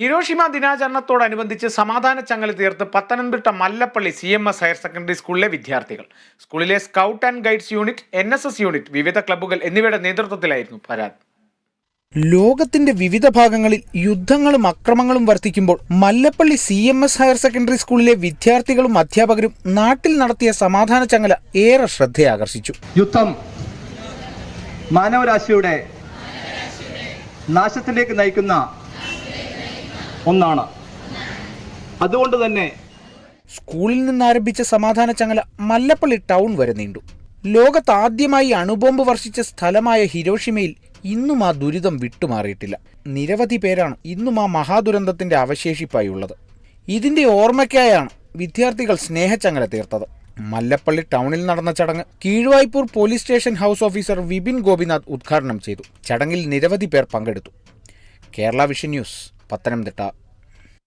Hiroshima ദിനാചരണത്തോടനുബന്ധിച്ച് സമാധാന ചങ്ങല തീർത്ത് Pathanamthitta Mallappally C M S higher secondary സ്കൂളിലെ വിദ്യാർത്ഥികൾ. സ്കൂളിലെ scout and guides unit N S S unit വിവിധ ക്ലബ്ബുകൾ എന്നിവയുടെ നേതൃത്വത്തിലായിരുന്നു പരാതി. ലോകത്തിന്റെ വിവിധ ഭാഗങ്ങളിൽ യുദ്ധങ്ങളും അക്രമങ്ങളും വർദ്ധിക്കുമ്പോൾ Mallappally C M S higher secondary സ്കൂളിലെ വിദ്യാർത്ഥികളും അധ്യാപകരും നാട്ടിൽ നടത്തിയ സമാധാന ചങ്ങല ഏറെ ശ്രദ്ധയാകർഷിച്ചു. യുദ്ധം മാനവരാശിയുടെ നാശത്തിലേക്ക് നയിക്കുന്ന ഒന്നാണ്. അതുകൊണ്ട് തന്നെ സ്കൂളിൽ നിന്ന് ആരംഭിച്ച സമാധാന ചങ്ങല മല്ലപ്പള്ളി ടൗൺ വരെ നീണ്ടു. ലോകത്ത് ആദ്യമായി അണുബോംബ് വർഷിച്ച സ്ഥലമായ ഹിരോഷിമയിൽ ഇന്നും ആ ദുരിതം വിട്ടുമാറിയിട്ടില്ല. നിരവധി പേരാണ് ഇന്നും ആ മഹാദുരന്തത്തിന്റെ അവശേഷിപ്പായി ഉള്ളത് ഇതിന്റെ ഓർമ്മയ്ക്കായാണ് വിദ്യാർത്ഥികൾ സ്നേഹച്ചങ്ങല തീർത്തത്. മല്ലപ്പള്ളി ടൗണിൽ നടന്ന ചടങ്ങ് Keezhvaipur police station house officer Vipin Gopinath ഉദ്ഘാടനം ചെയ്തു. ചടങ്ങിൽ നിരവധി പേർ പങ്കെടുത്തു. Kerala vision news. പത്തനംതിട്ട